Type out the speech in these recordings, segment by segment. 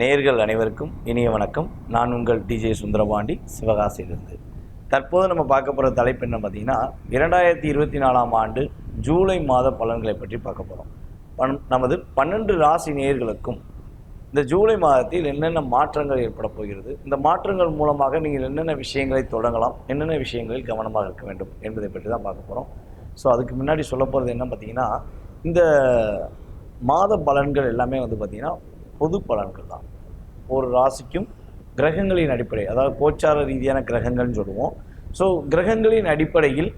நேர்கள் அனைவருக்கும் இனிய வணக்கம். நான் உங்கள் டிஜே சுந்தரபாண்டி சிவகாசியிலிருந்து. தற்போது நம்ம பார்க்க போகிற தலைப்பு என்ன பார்த்தீங்கன்னா இரண்டாயிரத்தி இருபத்தி நாலாம் ஆண்டு ஜூலை மாத பலன்களை பற்றி பார்க்க போகிறோம் பன் நமது பன்னெண்டு ராசி நேயர்களுக்கும் இந்த ஜூலை மாதத்தில் என்னென்ன மாற்றங்கள் ஏற்பட போகிறது இந்த மாற்றங்கள் மூலமாக நீங்கள் என்னென்ன விஷயங்களை தொடங்கலாம் என்னென்ன விஷயங்களில் கவனமாக இருக்க வேண்டும் என்பதை பற்றி தான் பார்க்க போகிறோம் ஸோ அதுக்கு முன்னாடி சொல்ல போகிறது என்ன பார்த்தீங்கன்னா இந்த மாத பலன்கள் எல்லாமே வந்து பார்த்திங்கன்னா பொது பலன்கள் தான். ஒரு ராசிக்கும் கிரகங்களின் அடிப்படை அதாவது கோச்சார ரீதியான கிரகங்கள்னு சொல்லுவோம். ஸோ கிரகங்களின் அடிப்படையில்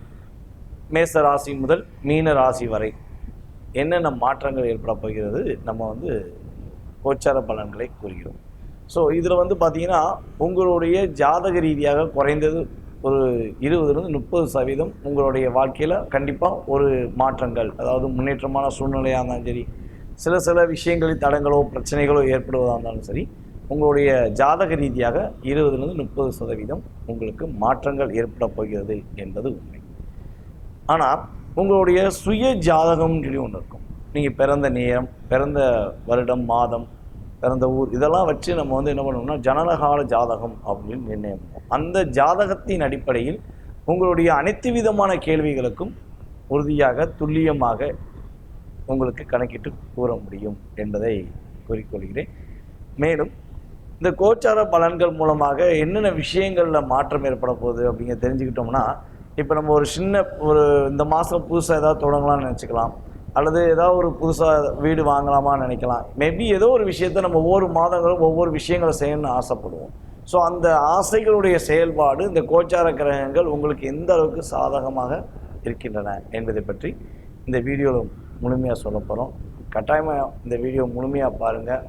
மேச ராசி முதல் மீன ராசி வரை என்னென்ன மாற்றங்கள் ஏற்பட போகிறது நம்ம வந்து கோச்சார பலன்களை கூறுகிறோம். ஸோ இதில் வந்து பார்த்தீங்கன்னா உங்களுடைய ஜாதக ரீதியாக குறைந்தது ஒரு இருபதுலேருந்து முப்பது சதவீதம் உங்களுடைய வாழ்க்கையில் கண்டிப்பாக ஒரு மாற்றங்கள் அதாவது முன்னேற்றமான சூழ்நிலையாக இருந்தாலும் சரி சில சில விஷயங்களில் தடங்களோ பிரச்சனைகளோ ஏற்படுவதாக இருந்தாலும் சரி உங்களுடைய ஜாதக ரீதியாக இருபதுலேருந்து முப்பது சதவீதம் உங்களுக்கு மாற்றங்கள் ஏற்பட போகிறது என்பது உண்மை. ஆனால் உங்களுடைய சுய ஜாதகம்னு சொல்லி ஒன்று இருக்கும். நீங்கள் பிறந்த நேரம் பிறந்த வருடம் மாதம் பிறந்த ஊர் இதெல்லாம் வச்சு நம்ம வந்து என்ன பண்ணோம்னா ஜனனகால ஜாதகம் அப்படின்னு நிர்ணயம் பண்ணுவோம். அந்த ஜாதகத்தின் அடிப்படையில் உங்களுடைய அனைத்து விதமான கேள்விகளுக்கும் உறுதியாக துல்லியமாக உங்களுக்கு கணக்கிட்டு கூற முடியும் என்பதை கூறிக்கொள்கிறேன். மேலும் இந்த கோச்சார பலன்கள் மூலமாக என்னென்ன விஷயங்களில் மாற்றம் ஏற்பட போகுது அப்படிங்க தெரிஞ்சுக்கிட்டோம்னா இப்போ நம்ம ஒரு சின்ன ஒரு இந்த மாதம் புதுசாக ஏதாவது தொடங்கலாம்னு நினச்சிக்கலாம். அல்லது ஏதாவது ஒரு புதுசாக வீடு வாங்கலாமான்னு நினைக்கலாம். மேபி ஏதோ ஒரு விஷயத்த நம்ம ஒவ்வொரு மாதங்களும் ஒவ்வொரு விஷயங்களை செய்யணும்னு ஆசைப்படுவோம். ஸோ அந்த ஆசைகளுடைய செயல்பாடு இந்த கோச்சார கிரகங்கள் உங்களுக்கு எந்த அளவுக்கு சாதகமாக இருக்கின்றன என்பதை பற்றி இந்த வீடியோவில் முழுமையாக சொல்ல போகிறோம் கட்டாயமாக இந்த வீடியோ முழுமையாக பாருங்கள்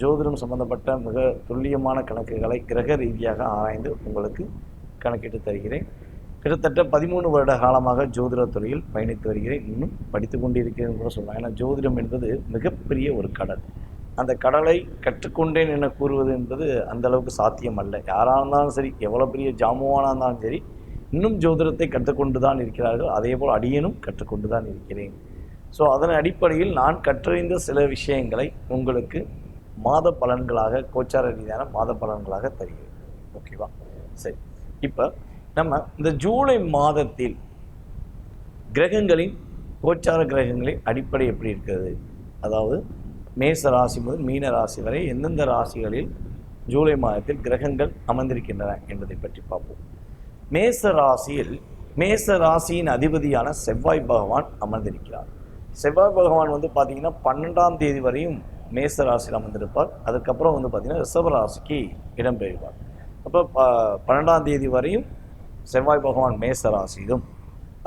ஜோதிடம் சம்பந்தப்பட்ட மிக துல்லியமான கணக்குகளை கிரக ரீதியாக ஆராய்ந்து உங்களுக்கு கணக்கிட்டு தருகிறேன். கிட்டத்தட்ட பதிமூணு வருட காலமாக ஜோதிட துறையில் பயணித்து வருகிறேன். இன்னும் படித்து கொண்டிருக்கிறேன் கூட சொல்லலாம். ஏன்னா ஜோதிடம் என்பது மிகப்பெரிய ஒரு கடல். அந்த கடலை கற்றுக்கொண்டேன் என கூறுவது என்பது அந்த அளவுக்கு சாத்தியம் அல்ல யாராக இருந்தாலும் சரி எவ்வளோ பெரிய ஜாமுவானாக இருந்தாலும் சரி இன்னும் ஜோதிடத்தை கற்றுக்கொண்டு தான் இருக்கிறார்கள். அதே போல் அடியனும் கற்றுக்கொண்டு தான் இருக்கிறேன். ஸோ அதன் அடிப்படையில் நான் கற்றறிந்த சில விஷயங்களை உங்களுக்கு மாத பலன்களாக கோச்சார ரீதியான மாத பலன்களாக தருகிறேன். ஓகேவா சரி. இப்போ நம்ம இந்த ஜூலை மாதத்தில் கிரகங்களின் கோச்சார கிரகங்களின் அடிப்படை எப்படி இருக்கிறது? அதாவது மேச ராசி முதல் மீன ராசி வரை எந்தெந்த ராசிகளில் ஜூலை மாதத்தில் கிரகங்கள் அமர்ந்திருக்கின்றன என்பதை பற்றி பார்ப்போம். மேச ராசியில் மேச ராசியின் அதிபதியான செவ்வாய் பகவான் அமர்ந்திருக்கிறார். செவ்வாய் பகவான் வந்து பார்த்தீங்கன்னா பன்னெண்டாம் தேதி வரையும் மேச ராசியில் அமர்ந்திருப்பார். அதுக்கப்புறம் வந்து பார்த்தீங்கன்னா ரிஷப ராசிக்கு இடம்பெறுவார். அப்போ ப பன்னெண்டாம் தேதி வரையும் செவ்வாய் பகவான் மேச ராசியிலும்.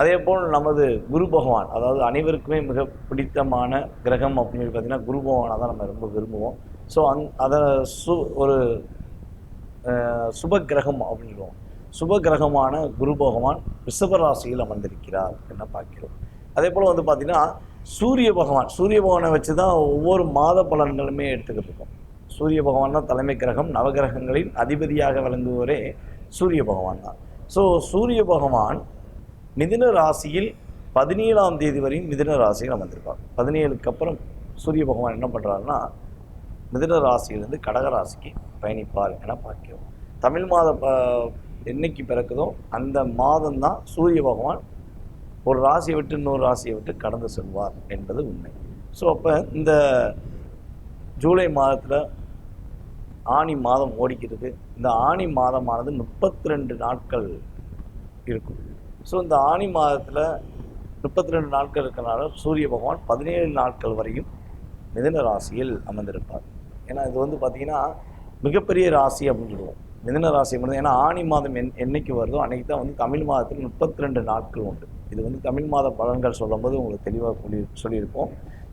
அதே போல் நமது குரு பகவான் அதாவது அனைவருக்குமே மிக பிடித்தமான கிரகம் அப்படின்னு பார்த்திங்கன்னா பார்த்தீங்கன்னா குரு பகவானை தான் நம்ம ரொம்ப விரும்புவோம். ஸோ அந் அதை சு ஒரு சுப கிரகம் அப்படின்னு சுப கிரகமான குரு பகவான் ரிஷப ராசியில் அமர்ந்திருக்கிறார் என்ன பார்க்கிறோம். அதே போல் வந்து பார்த்திங்கன்னா சூரிய பகவான் சூரிய பகவானை வச்சு தான் ஒவ்வொரு மாத பலன்களுமே எடுத்துக்கிட்டு இருக்கோம் சூரிய பகவான் தான் தலைமை கிரகம் நவகிரகங்களின் அதிபதியாக விளங்குவரே சூரிய பகவான் தான். ஸோ சூரிய பகவான் மிதின ராசியில் பதினேழாம் தேதி வரையும் மிதின ராசியில் அமர்ந்திருப்பார் பதினேழுக்கு அப்புறம் சூரிய பகவான் என்ன பண்ணுறாருன்னா மிதின ராசியிலிருந்து கடக ராசிக்கு பயணிப்பார் என பார்க்கிறோம். தமிழ் மாத ப- என்னைக்கு பிறக்குதோ அந்த மாதம்தான் சூரிய பகவான் ஒரு ராசியை விட்டு இன்னொரு ராசியை விட்டு கடந்து செல்வார் என்பது உண்மை. ஸோ அப்போ இந்த ஜூலை மாதத்தில் ஆணி மாதம் ஓடிக்கிறது இந்த ஆணி மாதமானது முப்பத்தி ரெண்டு நாட்கள் இருக்கும். ஸோ இந்த ஆணி மாதத்தில் முப்பத்தி ரெண்டு நாட்கள் இருக்கிறனால சூரிய பகவான் பதினேழு நாட்கள் வரையும் மிதன ராசியில் அமர்ந்திருப்பார். ஏன்னா இது வந்து பார்த்திங்கன்னா மிகப்பெரிய ராசி அப்படின்னு சொல்லுவோம். மிதன ராசி ஏன்னா ஆணி மாதம் என் என்னைக்கு வருதோ அன்னைக்கு தான் வந்து தமிழ் மாதத்தில் முப்பத்தி ரெண்டு நாட்கள் உண்டு. இது வந்து தமிழ் மாத பலன்கள் சொல்லும்போது உங்களுக்கு தெளிவாக சொல்லி சொல்லியிருப்போம்.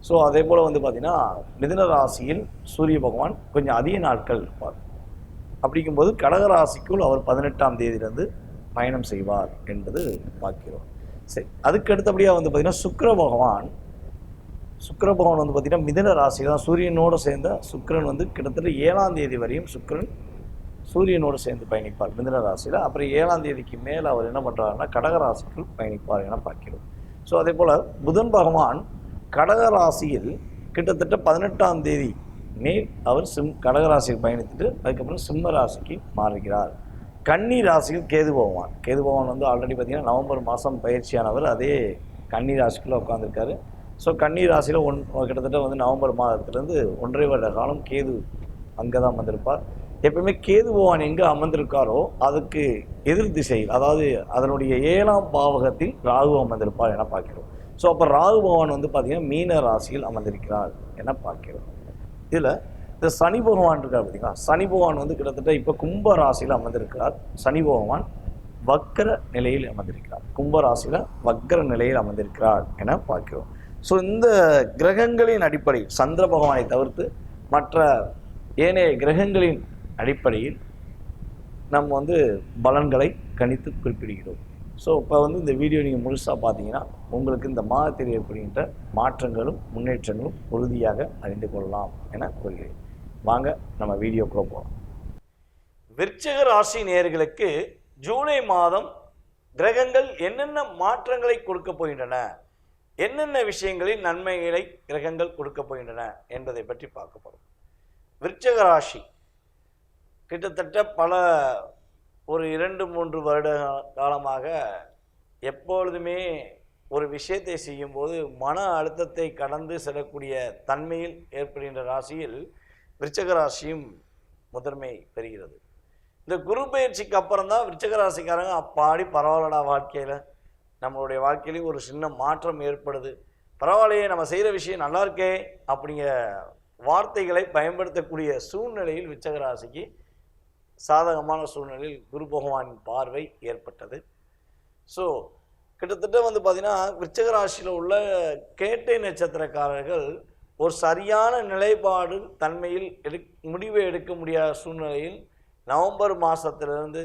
ஸோ அதே போல் வந்து பார்த்திங்கன்னா மிதுன ராசியில் சூரிய பகவான் கொஞ்சம் அதிக நாட்கள் இருப்பார். அப்படிங்கும்போது கடக ராசிக்குள் அவர் பதினெட்டாம் தேதியிலிருந்து பயணம் செய்வார் என்பது பார்க்கிறோம். சரி அதுக்கு அடுத்தபடியாக வந்து பார்த்திங்கன்னா சுக்கர பகவான் சுக்கர பகவான் வந்து பார்த்திங்கன்னா மிதுன ராசி தான் சூரியனோடு சேர்ந்த சுக்கிரன் வந்து கிட்டத்தட்ட ஏழாம் தேதி வரையும் சுக்கரன் சூரியனோடு சேர்ந்து பயணிப்பார் மிதன ராசியில். அப்புறம் ஏழாம் தேதிக்கு மேலே அவர் என்ன பண்ணுறாருன்னா கடகராசிக்குள் பயணிப்பார் என பார்க்கிறோம். ஸோ அதே போல் புதன் பகவான் கடகராசியில் கிட்டத்தட்ட பதினெட்டாம் தேதி மே அவர் சிம் கடகராசியில் பயணித்துட்டு அதுக்கப்புறம் சிம்ம ராசிக்கு மாறுகிறார். கன்னி ராசியில் கேது பகவான். கேது பகவான் வந்து ஆல்ரெடி பார்த்திங்கன்னா நவம்பர் மாதம் பயிற்சியானவர். அதே கன்னி ராசிக்குள்ளே உட்காந்துருக்காரு ஸோ கன்னி ராசியில் ஒன் கிட்டத்தட்ட வந்து நவம்பர் மாதத்துலேருந்து ஒன்றரை வருட காலம் கேது அங்கே தான் வந்திருப்பார். எப்பவுமே கேது பகவான் எங்கே அமர்ந்திருக்காரோ அதுக்கு எதிர் திசையில் அதாவது அதனுடைய ஏழாம் பாவகத்தில் ராகு அமர்ந்திருப்பார் என பார்க்கிறோம். ஸோ அப்போ ராகு பகவான் வந்து பார்த்தீங்கன்னா மீன ராசியில் அமர்ந்திருக்கிறார் என பார்க்கிறோம். இதில் இந்த சனி பகவான் இருக்கார் பார்த்தீங்களா சனி பகவான் வந்து கிட்டத்தட்ட இப்போ கும்ப ராசியில் அமர்ந்திருக்கிறார். சனி பகவான் வக்கர நிலையில் அமர்ந்திருக்கிறார். கும்ப ராசியில் வக்கர நிலையில் அமர்ந்திருக்கிறார் என பார்க்கிறோம். ஸோ இந்த கிரகங்களின் அடிப்படையில் சந்திர பகவானை தவிர்த்து மற்ற ஏனைய கிரகங்களின் அடிப்படையில் நம்ம வந்து பலன்களை கணித்து குறிப்பிடுகிறோம். ஸோ இப்போ வந்து இந்த வீடியோ நீங்கள் முழுசாக பார்த்தீங்கன்னா உங்களுக்கு இந்த மாதத்தில் ஏற்படுகின்ற மாற்றங்களும் முன்னேற்றங்களும் உறுதியாக அறிந்து கொள்ளலாம் என கூறுகிறேன். வாங்க நம்ம வீடியோக்குள்ளே போகலாம் விருச்சக ராசி நேர்களுக்கு ஜூலை மாதம் கிரகங்கள் என்னென்ன மாற்றங்களை கொடுக்க போகின்றன? என்னென்ன விஷயங்களில் நன்மைகளை கிரகங்கள் கொடுக்க போகின்றன என்பதை பற்றி பார்க்க போகிறோம் விருச்சக ராசி கிட்டத்தட்ட பல ஒரு இரண்டு மூன்று வருட காலமாக எப்பொழுதுமே ஒரு விஷயத்தை செய்யும்போது மன அழுத்தத்தை கடந்து செல்லக்கூடிய தன்மையில் ஏற்படுகின்ற ராசியில் விருச்சக ராசியும் முதன்மை பெறுகிறது. இந்த குரு பயிற்சிக்கு அப்புறம் தான் விருச்சக ராசிக்காரங்க அப்பாடி பரவாயில்லடா வாழ்க்கையில். நம்மளுடைய வாழ்க்கையிலையும் ஒரு சின்ன மாற்றம் ஏற்படுது. பரவாயில்லையே நம்ம செய்கிற விஷயம் நல்லா இருக்கே அப்படிங்கிற வார்த்தைகளை பயன்படுத்தக்கூடிய சூழ்நிலையில் விச்சகராசிக்கு சாதகமான சூழ்நிலையில் குரு பகவானின் பார்வை ஏற்பட்டது. ஸோ கிட்டத்தட்ட வந்து பார்த்திங்கன்னா விருச்சக ராசியில் உள்ள கேட்டை நட்சத்திரக்காரர்கள் ஒரு சரியான நிலைப்பாடு தன்மையில் எடு முடிவை எடுக்க முடியாத சூழ்நிலையில் நவம்பர் மாதத்திலிருந்து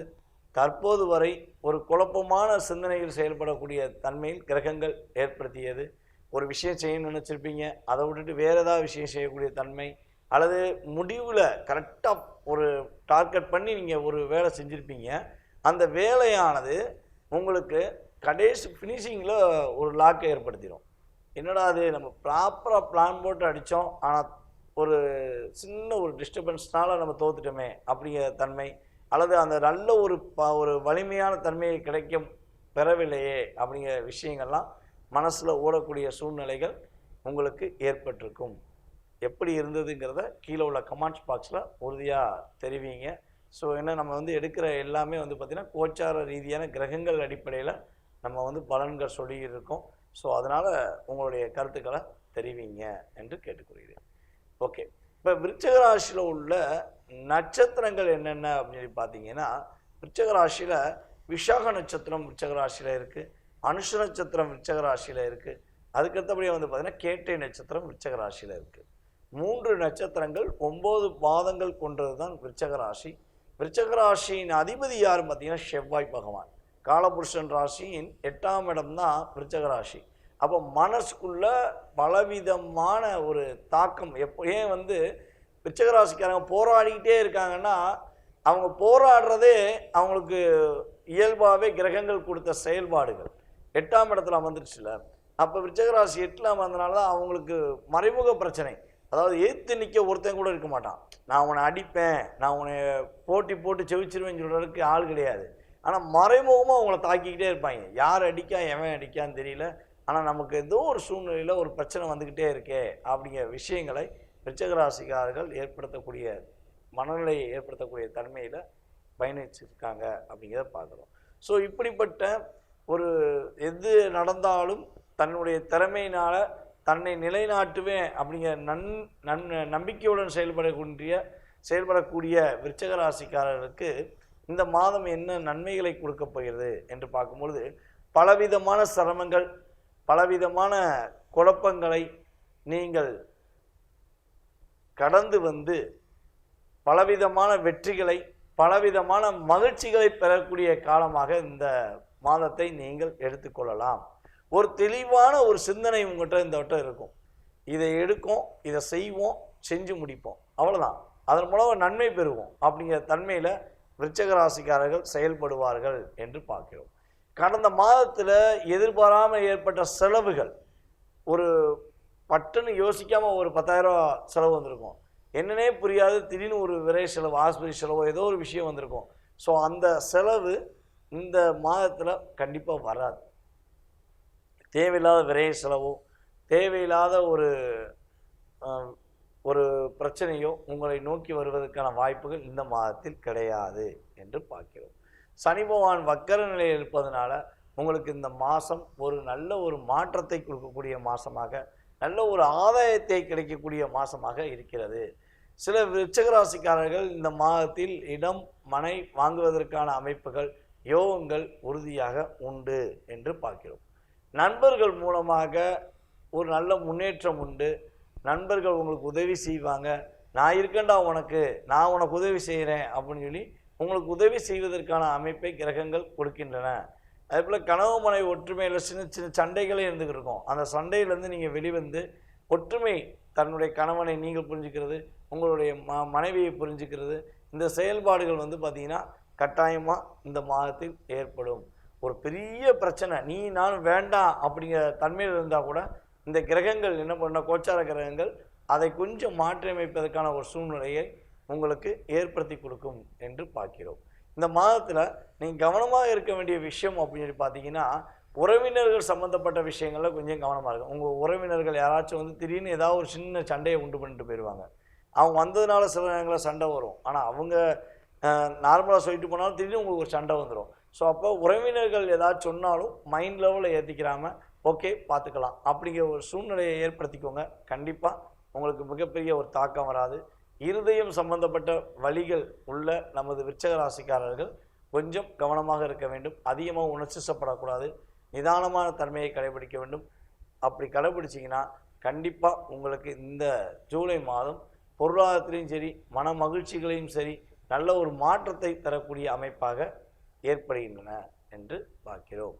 தற்போது வரை ஒரு குழப்பமான சிந்தனையில் செயல்படக்கூடிய தன்மையில் கிரகங்கள் ஏற்படுத்தியது. ஒரு விஷயம் செய்யணும்னு நினச்சிருப்பீங்க. அதை விட்டுட்டு வேறு ஏதாவது விஷயம் செய்யக்கூடிய தன்மை அல்லது முடிவில் கரெக்டாக ஒரு டார்கெட் பண்ணி நீங்கள் ஒரு வேலை செஞ்சுருப்பீங்க. அந்த வேலையானது உங்களுக்கு கடைசி ஃபினிஷிங்கில் ஒரு லாக்கை ஏற்படுத்திடும் என்னடா அது நம்ம ப்ராப்பராக பிளான் போட்டு அடித்தோம் ஆனால் ஒரு சின்ன ஒரு டிஸ்டர்பன்ஸ்னால் நம்ம தோத்துட்டோமே அப்படிங்கிற தன்மை அல்லது அந்த நல்ல ஒரு ப ஒரு வலிமையான தன்மையை கிடைக்க பெறவில்லையே அப்படிங்கிற விஷயங்கள்லாம் மனசில் ஓடக்கூடிய சூழ்நிலைகள் உங்களுக்கு ஏற்பட்டிருக்கும். எப்படி இருந்ததுங்கிறத கீழே உள்ள கமெண்ட்ஸ் பாக்ஸில் உறுதியாக தெரிவிங்க. ஸோ என்ன நம்ம வந்து எடுக்கிற எல்லாமே வந்து பார்த்திங்கன்னா கோச்சார ரீதியான கிரகங்கள் அடிப்படையில் நம்ம வந்து பலன்கள் சொல்லியிருக்கோம். ஸோ அதனால் உங்களுடைய கருத்துக்களை தெரிவிங்க என்று கேட்டுக்கொள்கிறேன். ஓகே இப்போ விருச்சக ராசியில் உள்ள நட்சத்திரங்கள் என்னென்ன அப்படின்னு சொல்லி பார்த்தீங்கன்னா விருச்சக ராசியில் விஷாக நட்சத்திரம் விருச்சக ராசியில் இருக்குது அனுஷ நட்சத்திரம் விருச்சக ராசியில் இருக்குது அதுக்கடுத்தபடியாக வந்து பார்த்திங்கன்னா கேட்டை நட்சத்திரம் விருச்சக ராசியில் இருக்குது மூன்று நட்சத்திரங்கள் ஒம்பது பாதங்கள் கொண்டது தான் விருச்சக ராசி. விருச்சக ராசியின் அதிபதி யார் பார்த்தீங்கன்னா செவ்வாய் பகவான். காலபுருஷன் ராசியின் எட்டாம் இடம் தான் விருச்சக ராசி. அப்போ மனசுக்குள்ள பலவிதமான ஒரு தாக்கம் எப்போ ஏன் வந்து விருச்சக ராசிக்காரங்க போராடிக்கிட்டே இருக்காங்கன்னா அவங்க போராடுறதே அவங்களுக்கு இயல்பாகவே கிரகங்கள் கொடுத்த செயல்பாடுகள். எட்டாம் இடத்துல அமர்ந்துருச்சுல. அப்போ விருச்சகராசி எட்டில் அமர்ந்தனால தான் அவங்களுக்கு மறைமுக பிரச்சனை. அதாவது எதிர்த்து நிற்க ஒருத்தன் கூட இருக்க மாட்டான். நான் உன்னை அடிப்பேன் நான் உன்னை போட்டி போட்டு செவிச்சிருவேன்னு சொல்கிறதுக்கு ஆள் கிடையாது. ஆனால் மறைமுகமாக அவங்கள தாக்கிக்கிட்டே இருப்பாங்க. யார் அடிக்கா எவன் அடிக்கான்னு தெரியல. ஆனால் நமக்கு ஏதோ ஒரு சூழ்நிலையில் ஒரு பிரச்சனை வந்துக்கிட்டே இருக்கே அப்படிங்கிற விஷயங்களை விருச்சகராசிக்காரர்கள் ஏற்படுத்தக்கூடிய மனநிலையை ஏற்படுத்தக்கூடிய தன்மையில் பயணிச்சிருக்காங்க அப்படிங்கிறத பார்க்குறோம். ஸோ இப்படிப்பட்ட ஒரு எது நடந்தாலும் தன்னுடைய திறமையினால் தன்னை நிலைநாட்டுவேன் அப்படிங்கிற நன் நன் நம்பிக்கையுடன் செயல்படக்கூடிய செயல்படக்கூடிய விருச்சக ராசிக்காரர்களுக்கு இந்த மாதம் என்ன நன்மைகளை கொடுக்கப் போகிறது என்று பார்க்கும்பொழுது பலவிதமான சிரமங்கள் பலவிதமான குழப்பங்களை நீங்கள் கடந்து வந்து பலவிதமான வெற்றிகளை பலவிதமான மகிழ்ச்சிகளை பெறக்கூடிய காலமாக இந்த மாதத்தை நீங்கள் எடுத்துக்கொள்ளலாம். ஒரு தெளிவான ஒரு சிந்தனை உங்கள்கிட்ட இந்த வட்டம் இருக்கும். இதை எடுக்கும் இதை செய்வோம் செஞ்சு முடிப்போம். அவ்வளோதான் அதன் மூலம் நன்மை பெறுவோம். அப்படிங்கிற தன்மையில் விருச்சகராசிக்காரர்கள் செயல்படுவார்கள் என்று பார்க்கிறோம். கடந்த மாதத்தில் எதிர்பாராமல் ஏற்பட்ட செலவுகள் ஒரு பட்டுன்னு யோசிக்காமல் ஒரு பத்தாயிரம் செலவு வந்திருக்கும். என்னன்னே புரியாது. திடீர்னு ஒரு விரை செலவு ஆஸ்பத்திரி செலவோ ஏதோ ஒரு விஷயம் வந்திருக்கும். ஸோ அந்த செலவு இந்த மாதத்தில் கண்டிப்பாக வராது. தேவையில்லாத விரை செலவோ தேவையில்லாத ஒரு ஒரு பிரச்சனையோ உங்களை நோக்கி வருவதற்கான வாய்ப்புகள் இந்த மாதத்தில் கிடையாது என்று பார்க்கிறோம். சனி பகவான் வக்கர நிலையில் இருப்பதனால உங்களுக்கு இந்த மாதம் ஒரு நல்ல ஒரு மாற்றத்தை கொடுக்கக்கூடிய மாதமாக நல்ல ஒரு ஆதாயத்தை கிடைக்கக்கூடிய மாதமாக இருக்கிறது. சில விருச்சகராசிக்காரர்கள் இந்த மாதத்தில் இடம் மனை வாங்குவதற்கான அமைப்புகள் யோகங்கள் உறுதியாக உண்டு என்று பார்க்கிறோம். நண்பர்கள் மூலமாக ஒரு நல்ல முன்னேற்றம் உண்டு. நண்பர்கள் உங்களுக்கு உதவி செய்வாங்க. நான் இருக்கேன்டா உனக்கு நான் உனக்கு உதவி செய்கிறேன் அப்படின்னு சொல்லி உங்களுக்கு உதவி செய்வதற்கான அமைப்பை கிரகங்கள் கொடுக்கின்றன. அதே போல் கனவு மனை ஒற்றுமையில் சின்ன சின்ன சண்டைகளே இருந்துகிட்டு இருக்கும். அந்த சண்டையிலேருந்து நீங்கள் வெளிவந்து ஒற்றுமை தன்னுடைய கணவனை நீங்கள் புரிஞ்சுக்கிறது உங்களுடைய ம மனைவியை புரிஞ்சுக்கிறது. இந்த செயல்பாடுகள் வந்து பார்த்திங்கன்னா கட்டாயமாக இந்த மாதத்தில் ஏற்படும். ஒரு பெரிய பிரச்சனை. நீ நான் வேண்டாம் அப்படிங்கிற தன்மையில் இருந்தால் கூட இந்த கிரகங்கள் என்ன பண்ண கோச்சார கிரகங்கள் அதை கொஞ்சம் மாற்றியமைப்பதற்கான ஒரு சூழ்நிலையை உங்களுக்கு ஏற்படுத்தி கொடுக்கும் என்று பார்க்கிறோம். இந்த மாதத்தில் நீங்கள் கவனமாக இருக்க வேண்டிய விஷயம் அப்படின்னு சொல்லி பார்த்தீங்கன்னா உறவினர்கள் சம்மந்தப்பட்ட விஷயங்களில் கொஞ்சம் கவனமாக இருக்கும் உங்கள் உறவினர்கள் யாராச்சும் வந்து திடீர்னு ஏதாவது ஒரு சின்ன சண்டையை உண்டு பண்ணிட்டு போயிடுவாங்க அவங்க வந்ததுனால சில நேரங்களில் சண்டை வரும். ஆனால் அவங்க நார்மலாக சொல்லிட்டு போனாலும் திடீர்னு உங்களுக்கு ஒரு சண்டை வந்துடும் ஸோ அப்போ உறவினர்கள் ஏதாச்சும் சொன்னாலும் மைண்ட் லெவலில் ஏற்றிக்கிறாமல் ஓகே பார்த்துக்கலாம். அப்படிங்கிற ஒரு சூழ்நிலையை ஏற்படுத்திக்கோங்க. கண்டிப்பாக உங்களுக்கு மிகப்பெரிய ஒரு தாக்கம் வராது. இருதயம் சம்பந்தப்பட்ட வழிகள் உள்ள நமது விருச்சக ராசிக்காரர்கள் கொஞ்சம் கவனமாக இருக்க வேண்டும். அதிகமாக உணர்ச்சிசப்படக்கூடாது நிதானமான தன்மையை கடைபிடிக்க வேண்டும். அப்படி கடைபிடிச்சிங்கன்னா கண்டிப்பாக உங்களுக்கு இந்த ஜூலை மாதம் பொருளாதாரத்திலையும் சரி மன மகிழ்ச்சிகளையும் சரி நல்ல ஒரு மாற்றத்தை தரக்கூடிய அமைப்பாக ஏற்படுகின்றன என்று பார்க்கிறோம்.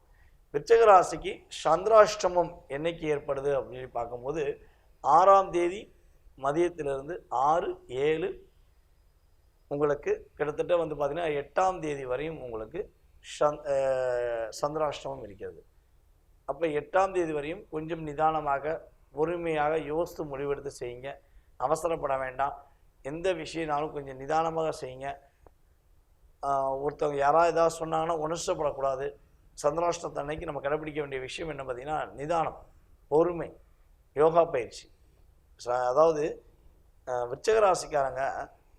விருச்சக ராசிக்கு சந்திராஷ்டமம் என்னைக்கு ஏற்படுது அப்படின்னு பார்க்கும்போது ஆறாம் தேதி மதியத்திலிருந்து ஆறு ஏழு உங்களுக்கு கிட்டத்தட்ட வந்து பார்த்திங்கன்னா எட்டாம் தேதி வரையும் உங்களுக்கு சந்திராஷ்டமம் இருக்கிறது. அப்போ எட்டாம் தேதி வரையும் கொஞ்சம் நிதானமாக பொறுமையாக யோசித்து முடிவெடுத்து செய்யுங்க. அவசரப்பட வேண்டாம். எந்த விஷயம்னாலும் கொஞ்சம் நிதானமாக செய்யுங்க. ஒருத்தவங்க யாராவது ஏதாவது சொன்னாங்கன்னா உணர்ச்சப்படக்கூடாது சந்திராஷ்டத்தை அன்னைக்கு நம்ம கடைபிடிக்க வேண்டிய விஷயம் என்ன பார்த்தீங்கன்னா நிதானம் பொறுமை யோகா பயிற்சி. அதாவது ஆஹ் ராசிக்காரங்க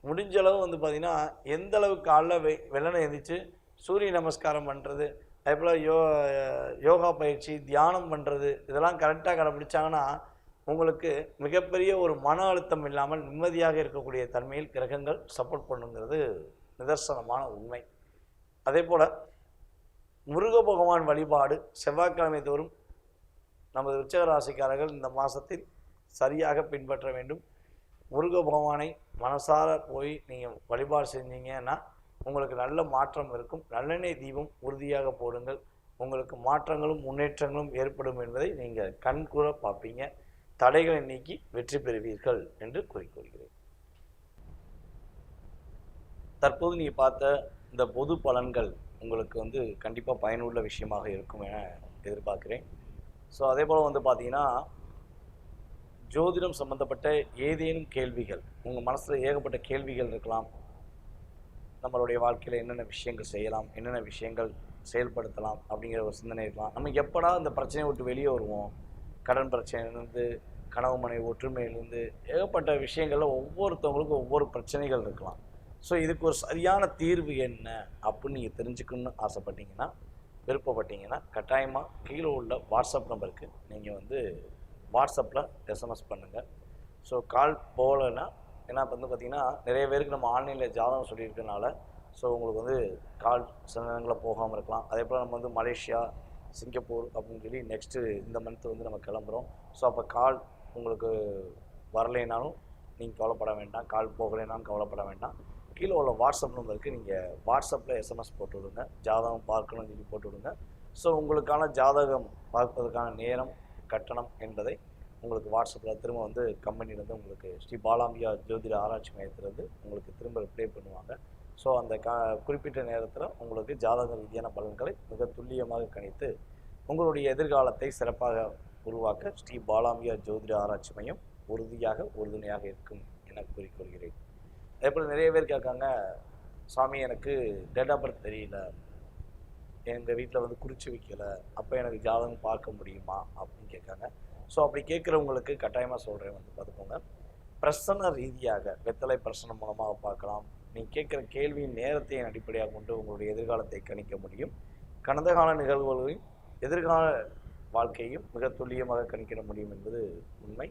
முடிஞ்ச அளவு வந்து பார்த்திங்கன்னா எந்த அளவுக்கு காலைல வெ வெள்ளனை எந்திரிச்சு சூரிய நமஸ்காரம் பண்ணுறது அதே போல் யோ யோகா பயிற்சி தியானம் பண்ணுறது இதெல்லாம் கரெக்டாக கடைப்பிடிச்சாங்கன்னா உங்களுக்கு மிகப்பெரிய ஒரு மன அழுத்தம் இல்லாமல் நிம்மதியாக இருக்கக்கூடிய தன்மையில் கிரகங்கள் சப்போர்ட் பண்ணுங்கிறது நிதர்சனமான உண்மை. அதே போல் முருக பகவான் வழிபாடு செவ்வாய்க்கிழமை தோறும் நமது விருச்சக ராசிக்காரர்கள் இந்த மாதத்தில் சரியாக பின்பற்ற வேண்டும். முருக பகவானை மனசார போய் நீங்கள் வழிபாடு செஞ்சீங்கன்னா உங்களுக்கு நல்ல மாற்றம் இருக்கும். நல்லெண்ணெய் தீபம் உறுதியாக போடுங்கள். உங்களுக்கு மாற்றங்களும் முன்னேற்றங்களும் ஏற்படும் என்பதை நீங்கள் கண்கூற பார்ப்பீங்க. தடைகளை நீக்கி வெற்றி பெறுவீர்கள் என்று கூறிக்கொள்கிறேன். தற்போது நீங்கள் பார்த்த இந்த பொது பலன்கள் உங்களுக்கு வந்து கண்டிப்பாக பயனுள்ள விஷயமாக இருக்கும் என எதிர்பார்க்குறேன். ஸோ அதே போல் வந்து பார்த்தீங்கன்னா ஜோதிடம் சம்மந்தப்பட்ட ஏதேனும் கேள்விகள் உங்கள் மனசில் ஏகப்பட்ட கேள்விகள் இருக்கலாம். நம்மளுடைய வாழ்க்கையில் என்னென்ன விஷயங்கள் செய்யலாம் என்னென்ன விஷயங்கள் செயல்படுத்தலாம் அப்படிங்கிற ஒரு சிந்தனை இருக்கலாம். நம்ம எப்படா இந்த பிரச்சனையை விட்டு வெளியே வருவோம்? கடன் பிரச்சனையிலேருந்து கனவு மனை ஒற்றுமையிலேருந்து ஏகப்பட்ட விஷயங்களில் ஒவ்வொருத்தவங்களுக்கும் ஒவ்வொரு பிரச்சனைகள் இருக்கலாம். ஸோ இதுக்கு ஒரு சரியான தீர்வு என்ன அப்படின்னு நீங்கள் தெரிஞ்சுக்கணும்னு ஆசைப்பட்டீங்கன்னா விருப்பப்பட்டீங்கன்னா கட்டாயமாக கீழே உள்ள வாட்ஸ்அப் நம்பருக்கு நீங்கள் வந்து வாட்ஸ்அப்பில் எஸ்எம்எஸ் பண்ணுங்கள் ஸோ கால் போகலைன்னா ஏன்னா இப்போ வந்து பார்த்திங்கன்னா நிறைய பேருக்கு நம்ம ஆன்லைனில் ஜாதகம் சொல்லியிருக்கனால ஸோ உங்களுக்கு வந்து கால் சில நேரங்களில் போகாமல் இருக்கலாம். அதே போல் நம்ம வந்து மலேசியா சிங்கப்பூர் அப்படின்னு சொல்லி நெக்ஸ்ட்டு இந்த மந்த் வந்து நம்ம கிளம்புறோம். ஸோ அப்போ கால் உங்களுக்கு வரலைனாலும் நீங்கள் கவலைப்பட வேண்டாம். கால் போகலைனாலும் கவலைப்பட வேண்டாம். கீழே உள்ள வாட்ஸ்அப் நம்பருக்கு நீங்கள் வாட்ஸ்அப்பில் எஸ்எம்எஸ் போட்டு விடுங்க ஜாதகம் பார்க்கணும்னு சொல்லி போட்டு விடுங்க ஸோ உங்களுக்கான ஜாதகம் பார்ப்பதற்கான நேரம் கட்டணம் என்பதை உங்களுக்கு வாட்ஸ்அப்பில் திரும்ப வந்து கம்பெனிலேருந்து உங்களுக்கு ஸ்ரீ பாலாம்பியா ஜோதிட ஆராய்ச்சி மையத்திலேருந்து உங்களுக்கு திரும்ப ரிப்ளை பண்ணுவாங்க. ஸோ அந்த க குறிப்பிட்ட நேரத்தில் உங்களுக்கு ஜாதக ரீதியான பலன்களை மிக துல்லியமாக கணித்து உங்களுடைய எதிர்காலத்தை சிறப்பாக உருவாக்க ஸ்ரீ பாலாம்பியா ஜோதிட ஆராய்ச்சி மையம் உறுதியாக உறுதுணையாக இருக்கும் என கூறிக்கொள்கிறேன். அதே போல் நிறைய பேர் கேட்காங்க சாமி எனக்கு டேட் ஆஃப் பர்த் தெரியல. எங்கள் வீட்டில் வந்து குறித்து வைக்கலை. அப்போ எனக்கு ஜாதகம் பார்க்க முடியுமா? அப்படின்னு கேட்காங்க. ஸோ அப்படி கேட்குறவங்களுக்கு கட்டாயமாக சொல்கிறேன் வந்து பார்த்துக்கோங்க. பிரசன ரீதியாக வெத்தலை பிரசனம் மூலமாக பார்க்கலாம். நீங்கள் கேட்குற கேள்வியின் நேரத்தையும் அடிப்படையாக கொண்டு உங்களுடைய எதிர்காலத்தை கணிக்க முடியும். கடந்த கால நிகழ்வுகளையும் எதிர்கால வாழ்க்கையும் மிக துல்லியமாக கணிக்கிட முடியும் என்பது உண்மை.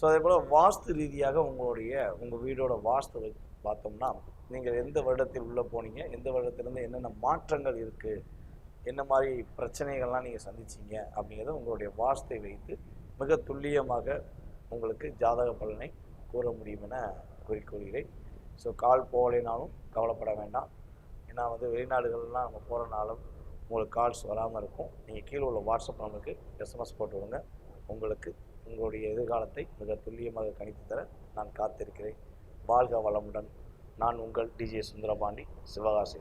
ஸோ அதே போல் வாஸ்து ரீதியாக உங்களுடைய உங்கள் வீடோட வாஸ்துவை பார்த்தோம்னா நீங்கள் எந்த வருடத்தில் உள்ளே போனீங்க? எந்த வருடத்திலேருந்து என்னென்ன மாற்றங்கள் இருக்குது என்ன மாதிரி பிரச்சனைகள்லாம் நீங்கள் சந்திச்சீங்க? அப்படிங்கிறத உங்களுடைய வாஸ்தை வைத்து மிக துல்லியமாக உங்களுக்கு ஜாதக பலனை கூற முடியும் என குறிக்கொள்கிறேன். ஸோ கால் போகலைனாலும் கவலைப்பட வேண்டாம். ஏன்னா வந்து வெளிநாடுகள்லாம் நம்ம போகிறனாலும் உங்களுக்கு கால்ஸ் வராமல் இருக்கும். நீங்கள் கீழே உள்ள வாட்ஸ்அப் நம்பருக்கு எஸ்எம்எஸ் போட்டு விடுங்க. உங்களுக்கு உங்களுடைய எதிர்காலத்தை மிக துல்லியமாக கணித்து தர நான் காத்திருக்கிறேன். வாழ்க வளமுடன். நான் உங்கள் டிஜே சுந்தரபாண்டி சிவகாசி